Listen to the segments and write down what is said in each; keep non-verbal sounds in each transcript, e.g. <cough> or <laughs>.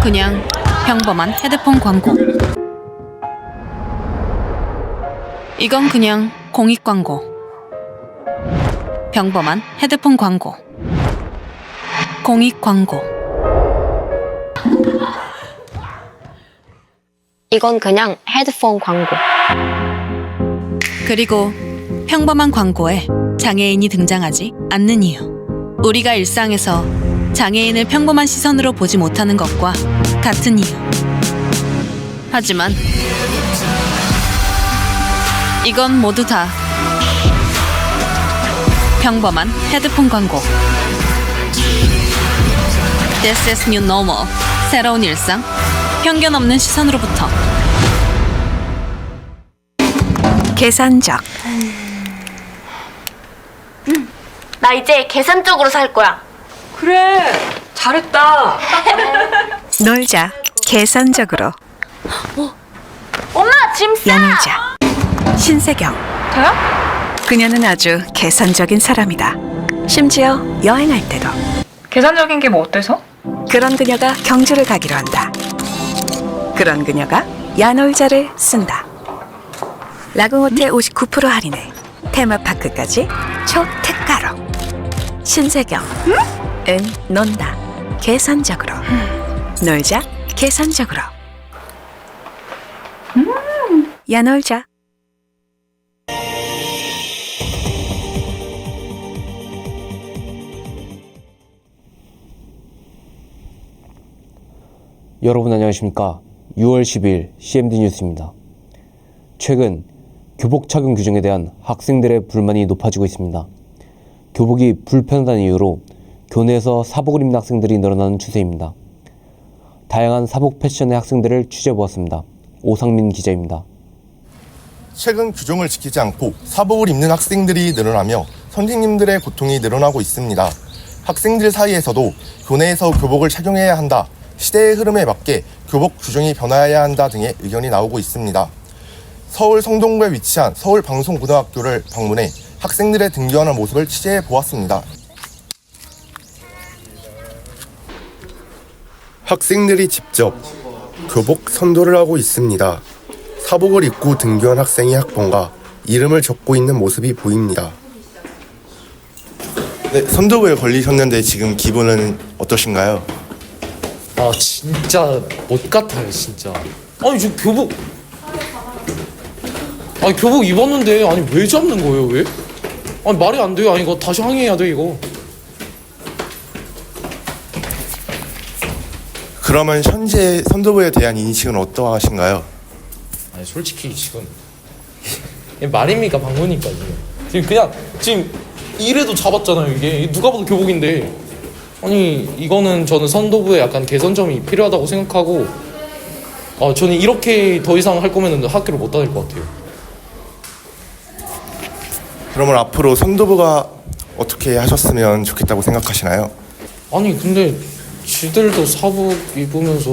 이건 그냥 평범한 헤드폰 광고. 이건 그냥 공익 광고. 평범한 헤드폰 광고. 공익 광고. 이건 그냥 헤드폰 광고. 그리고 평범한 광고에 장애인이 등장하지 않는 이유. 우리가 일상에서 장애인을 평범한 시선으로 보지 못하는 것과 같은 이유. 하지만 이건 모두 다 평범한 헤드폰 광고. This is new normal. 새로운 일상. 편견 없는 시선으로부터 계산적 나 이제 계산적으로 살 거야. 그래 잘했다. <laughs> 놀자. 계산적으로. 엄마 짐 싸. 양일자. 신세경. 저요? 그녀는 아주 계산적인 사람이다. 심지어 여행할 때도. 계산적인 게 뭐 어때서? 그런 그녀가 경주를 가기로 한다. 그런 그녀가 야놀자를 쓴다. 라궁호텔 59% 할인에 테마파크까지 초특가로. 신세경. 응? 논다 계산적으로 놀자 계산적으로 야 놀자 여러분 안녕하십니까. 6월 10일 CMD 뉴스입니다. 최근 교복 착용 규정에 대한 학생들의 불만이 높아지고 있습니다. 교복이 불편하다는 이유로 교내에서 사복을 입는 학생들이 늘어나는 추세입니다. 다양한 사복 패션의 학생들을 취재해보았습니다. 오상민 기자입니다. 최근 규정을 지키지 않고 사복을 입는 학생들이 늘어나며 선생님들의 고통이 늘어나고 있습니다. 학생들 사이에서도 교내에서 교복을 착용해야 한다, 시대의 흐름에 맞게 교복 규정이 변화해야 한다 등의 의견이 나오고 있습니다. 서울 성동구에 위치한 서울방송고등학교를 방문해 학생들의 등교하는 모습을 취재해 보았습니다. 학생들이 직접 교복 선도를 하고 있습니다. 사복을 입고 등교한 학생의 학번과 이름을 적고 있는 모습이 보입니다. 네, 선도부에 걸리셨는데 지금 기분은 어떠신가요? 아 진짜 못 같아요 진짜 아니 저 교복 아니 교복 입었는데 아니 왜 잡는 거예요 왜? 아니 말이 안 돼요 아니 이거 다시 항의해야 돼 이거 그러면 현재 선도부에 대한 인식은 어떠하신가요? 아니 솔직히 지금 말입니까? 방문이니까? 지금 지금 그냥 지금 이래도 잡았잖아요 이게. 누가 봐도 교복인데. 아니 이거는 저는 선도부에 약간 개선점이 필요하다고 생각하고 아 저는 이렇게 더 이상 할 거면은 학교를 못 다닐 것 같아요. 그러면 앞으로 선도부가 어떻게 하셨으면 좋겠다고 생각하시나요? 아니 근데 지들도 사복 입으면서.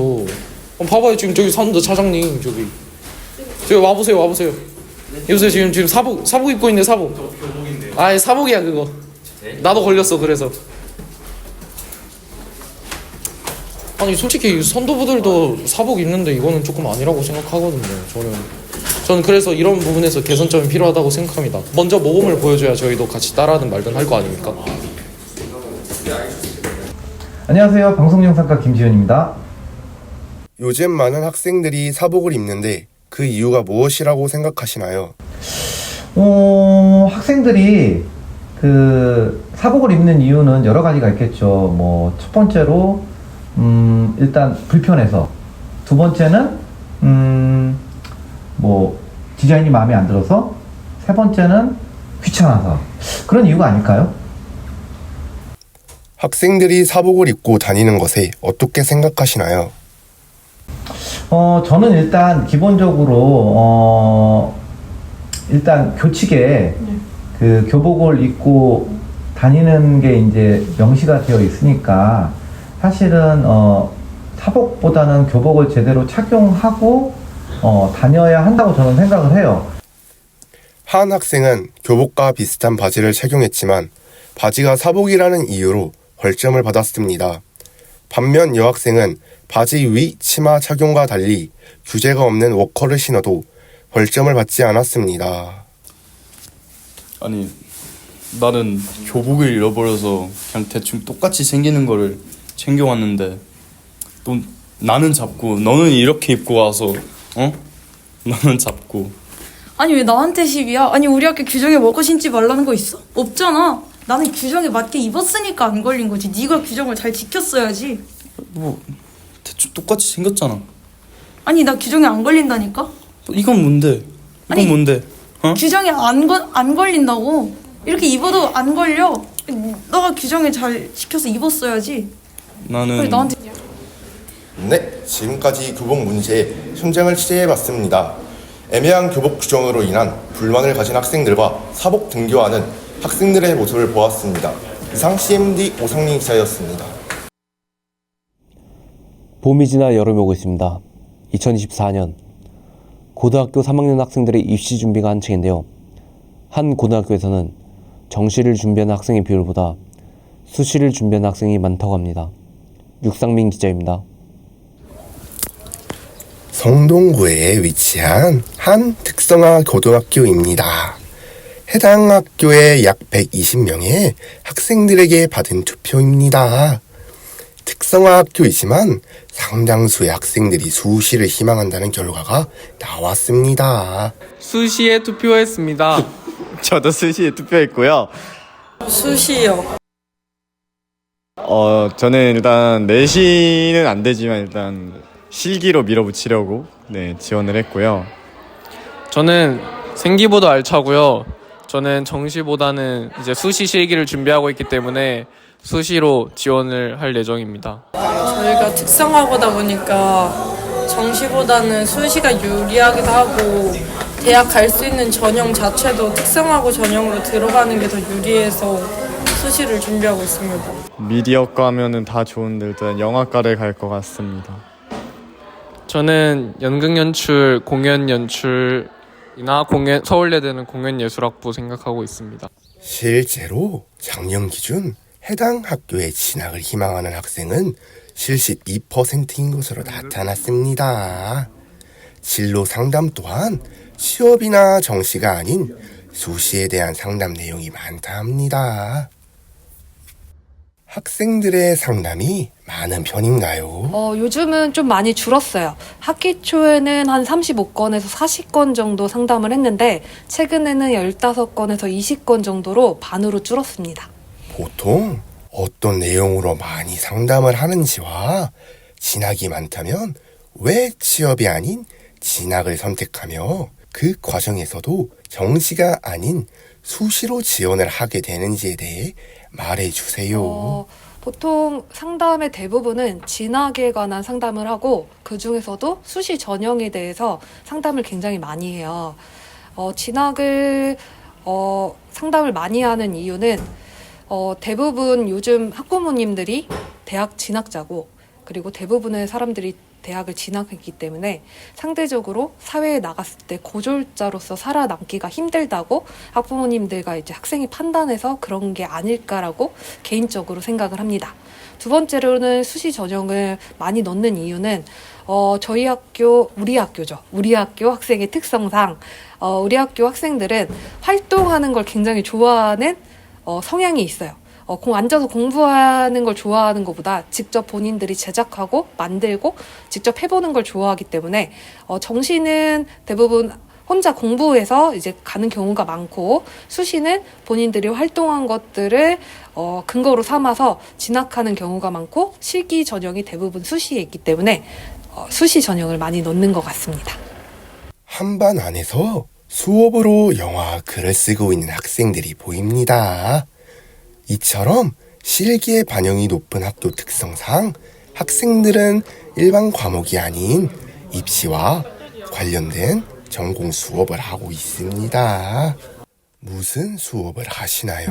어, 봐봐요. 지금 저기 산도 차장님 저기. 저기 와보세요 와보세요. 여보세요 지금 지금 사복 사복 입고 있네 사복. 교복인데 아이 사복이야 그거. 나도 걸렸어 그래서. 아니 솔직히 선도부들도 사복 입는데 이거는 조금 아니라고 생각하거든요 저는. 저는 그래서 이런 부분에서 개선점이 필요하다고 생각합니다. 먼저 모범을 보여줘야 저희도 같이 따라하든 말든 할 거 아닙니까 안녕하세요. 방송영상과 김지현입니다. 요즘 많은 학생들이 사복을 입는데 그 이유가 무엇이라고 생각하시나요? 어, 학생들이 그 사복을 입는 이유는 여러 가지가 있겠죠. 뭐 첫 번째로 음, 일단 불편해서 두 번째는 음, 뭐 디자인이 마음에 안 들어서 세 번째는 귀찮아서 그런 이유가 아닐까요? 학생들이 사복을 입고 다니는 것에 어떻게 생각하시나요? 어, 저는 일단 기본적으로, 어, 일단 교칙에 그 교복을 입고 다니는 게 이제 명시가 되어 있으니까 사실은, 어, 사복보다는 교복을 제대로 착용하고, 어, 다녀야 한다고 저는 생각을 해요. 한 학생은 교복과 비슷한 바지를 착용했지만 바지가 사복이라는 이유로 벌점을 받았습니다. 반면 여학생은 바지 위 치마 착용과 달리 규제가 없는 워커를 신어도 벌점을 받지 않았습니다. 아니 나는 교복을 잃어버려서 그냥 대충 똑같이 생기는 거를 챙겨왔는데 또 나는 잡고 너는 이렇게 입고 와서 어? 너는 잡고 아니 왜 나한테 시비야? 아니 우리 학교 규정에 먹고 신지 말라는 거 있어? 없잖아. 나는 규정에 맞게 입었으니까 안 걸린 거지. 네가 규정을 잘 지켰어야지. 뭐 대충 똑같이 생겼잖아 아니 나 규정에 안 걸린다니까? 뭐 이건 뭔데? 이건 아니, 뭔데? 어? 규정에 안, 걸, 안 걸린다고. 이렇게 입어도 안 걸려. 너가 규정에 잘 지켜서 입었어야지. 나는 왜 나한테 네, 지금까지 교복 문제에 현장을 취재해봤습니다. 애매한 교복 규정으로 인한 불만을 가진 학생들과 사복 등교하는 학생들의 모습을 보았습니다. 이상 CMD 오상민 기자였습니다. 봄이 지나 여름이 오고 있습니다. 2024년 고등학교 3학년 학생들의 입시 준비가 한창인데요. 한 고등학교에서는 정시를 준비하는 학생의 비율보다 수시를 준비하는 학생이 많다고 합니다. 육상민 기자입니다. 성동구에 위치한 한 특성화 고등학교입니다. 해당 학교의 약 120명의 학생들에게 받은 투표입니다. 특성화 학교이지만 상당수의 학생들이 수시를 희망한다는 결과가 나왔습니다. 수시에 투표했습니다. <laughs> 저도 수시에 투표했고요. 수시요. 어 저는 일단 내신은 안 되지만 일단 실기로 밀어붙이려고 네 지원을 했고요. 저는 생기보다 알차고요. 저는 정시보다는 이제 수시 실기를 준비하고 있기 때문에 수시로 지원을 할 예정입니다. 저희가 특성화고다 보니까 정시보다는 수시가 유리하기도 하고 대학 갈 수 있는 전형 자체도 특성화고 전형으로 들어가는 게 더 유리해서 수시를 준비하고 있습니다. 미디어과 하면은 다 좋은데 일단 영화과를 갈 것 같습니다. 저는 연극 연출, 공연 연출 이나 공연 서울예대는 공연 예술학부 생각하고 있습니다. 실제로 작년 기준 해당 학교에 진학을 희망하는 학생은 72%인 것으로 나타났습니다. 진로 상담 또한 취업이나 정시가 아닌 수시에 대한 상담 내용이 많다 합니다. 학생들의 상담이 많은 편인가요? 어, 요즘은 좀 많이 줄었어요. 학기 초에는 한 35건에서 40건 정도 상담을 했는데, 최근에는 15건에서 20건 정도로 반으로 줄었습니다. 보통 어떤 내용으로 많이 상담을 하는지와 진학이 많다면 왜 취업이 아닌 진학을 선택하며 그 과정에서도 정시가 아닌 수시로 지원을 하게 되는지에 대해 말해 주세요. 어, 보통 상담의 대부분은 진학에 관한 상담을 하고, 그 중에서도 수시 전형에 대해서 상담을 굉장히 많이 해요. 어, 진학을, 어, 상담을 많이 하는 이유는, 어, 대부분 요즘 학부모님들이 대학 진학자고, 그리고 대부분의 사람들이 대학을 진학했기 때문에 상대적으로 사회에 나갔을 때 고졸자로서 살아남기가 힘들다고 학부모님들과 이제 학생이 판단해서 그런 게 아닐까라고 개인적으로 생각을 합니다. 두 번째로는 수시 전형을 많이 넣는 이유는 어, 저희 학교, 우리 학교죠. 우리 학교 학생의 특성상, 어, 우리 학교 학생들은 활동하는 걸 굉장히 좋아하는 어, 성향이 있어요. 어, 공 앉아서 공부하는 걸 좋아하는 것보다 직접 본인들이 제작하고 만들고 직접 해보는 걸 좋아하기 때문에 어, 정시는 대부분 혼자 공부해서 이제 가는 경우가 많고 수시는 본인들이 활동한 것들을 어, 근거로 삼아서 진학하는 경우가 많고 실기 전형이 대부분 수시에 있기 때문에 어, 수시 전형을 많이 넣는 것 같습니다. 한반 안에서 수업으로 영화 글을 쓰고 있는 학생들이 보입니다. 이처럼 실기의 반영이 높은 학교 특성상 학생들은 일반 과목이 아닌 입시와 관련된 전공 수업을 하고 있습니다. 무슨 수업을 하시나요?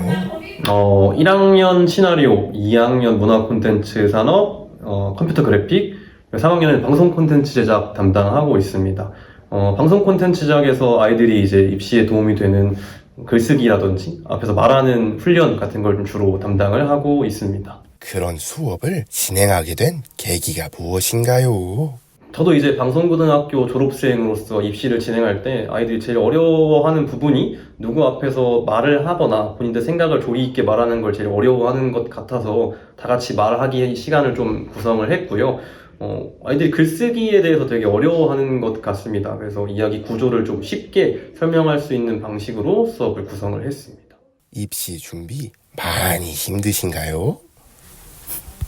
어, 1학년 시나리오, 2학년 문화 콘텐츠 산업, 어, 컴퓨터 그래픽, 3학년은 방송 콘텐츠 제작 담당하고 있습니다. 어, 방송 콘텐츠 제작에서 아이들이 이제 입시에 도움이 되는 글쓰기라든지 앞에서 말하는 훈련 같은 걸 좀 주로 담당을 하고 있습니다. 그런 수업을 진행하게 된 계기가 무엇인가요? 저도 이제 방송고등학교 졸업생으로서 입시를 진행할 때 아이들이 제일 어려워하는 부분이 누구 앞에서 말을 하거나 본인들 생각을 조리 있게 말하는 걸 제일 어려워하는 것 같아서 다 같이 말하기 시간을 좀 구성을 했고요. 어, 아이들이 글쓰기에 대해서 되게 어려워하는 것 같습니다. 그래서 이야기 구조를 좀 쉽게 설명할 수 있는 방식으로 수업을 구성을 했습니다. 입시 준비 많이 힘드신가요?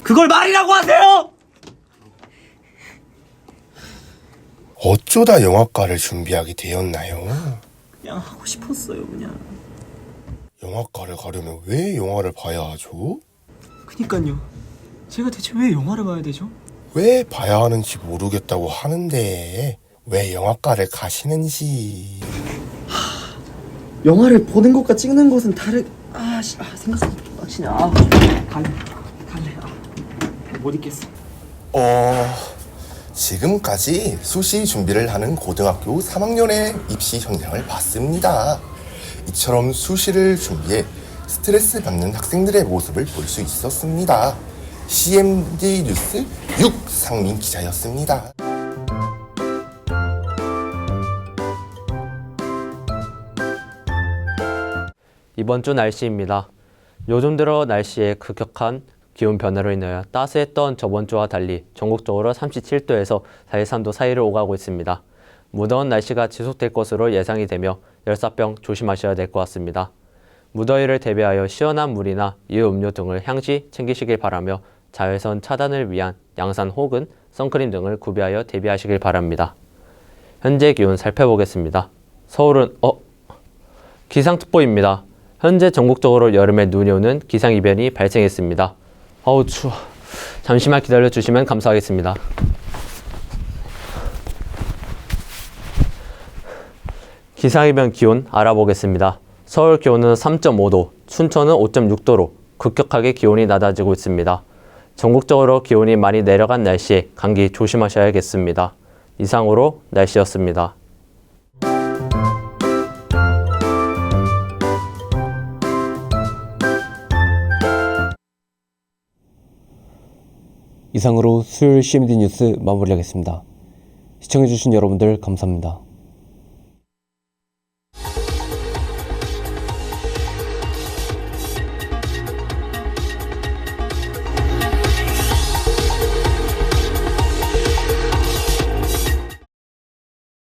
그걸 말이라고 하세요! 어쩌다 영화과를 준비하게 되었나요? 그냥 하고 싶었어요, 그냥. 영화과를 가려면 왜 영화를 봐야 하죠? 그니까요. 제가 대체 왜 영화를 봐야 되죠? 왜 봐야 하는지 모르겠다고 하는데 왜 영화과를 가시는지 영화를 보는 것과 찍는 것은 다르... 아, 씨, 아 생각보다 빡치네. 아, 갈래. 갈래. 아, 못 있겠어. 어... 지금까지 수시 준비를 하는 고등학교 3학년의 입시 현장을 봤습니다. 이처럼 수시를 준비해 스트레스 받는 학생들의 모습을 볼 수 있었습니다. CMD 뉴스 육상민 기자였습니다. 이번 주 날씨입니다. 요즘 들어 날씨의 급격한 기온 변화로 인하여 따스했던 저번 주와 달리 전국적으로 37도에서 43도 사이를 오가고 있습니다. 무더운 날씨가 지속될 것으로 예상이 되며 열사병 조심하셔야 될 것 같습니다. 무더위를 대비하여 시원한 물이나 이유 음료 등을 향시 챙기시길 바라며 자외선 차단을 위한 양산 혹은 선크림 등을 구비하여 대비하시길 바랍니다. 현재 기온 살펴보겠습니다. 서울은 어 기상특보입니다. 현재 전국적으로 여름에 눈이 오는 기상이변이 발생했습니다. 어우 추워. 잠시만 기다려 주시면 감사하겠습니다. 기상이변 기온 알아보겠습니다. 서울 기온은 3.5도, 춘천은 5.6도로 급격하게 기온이 낮아지고 있습니다. 전국적으로 기온이 많이 내려간 날씨에 감기 조심하셔야겠습니다. 이상으로 날씨였습니다. 이상으로 수요일 CMD 뉴스 마무리하겠습니다. 시청해주신 여러분들 감사합니다.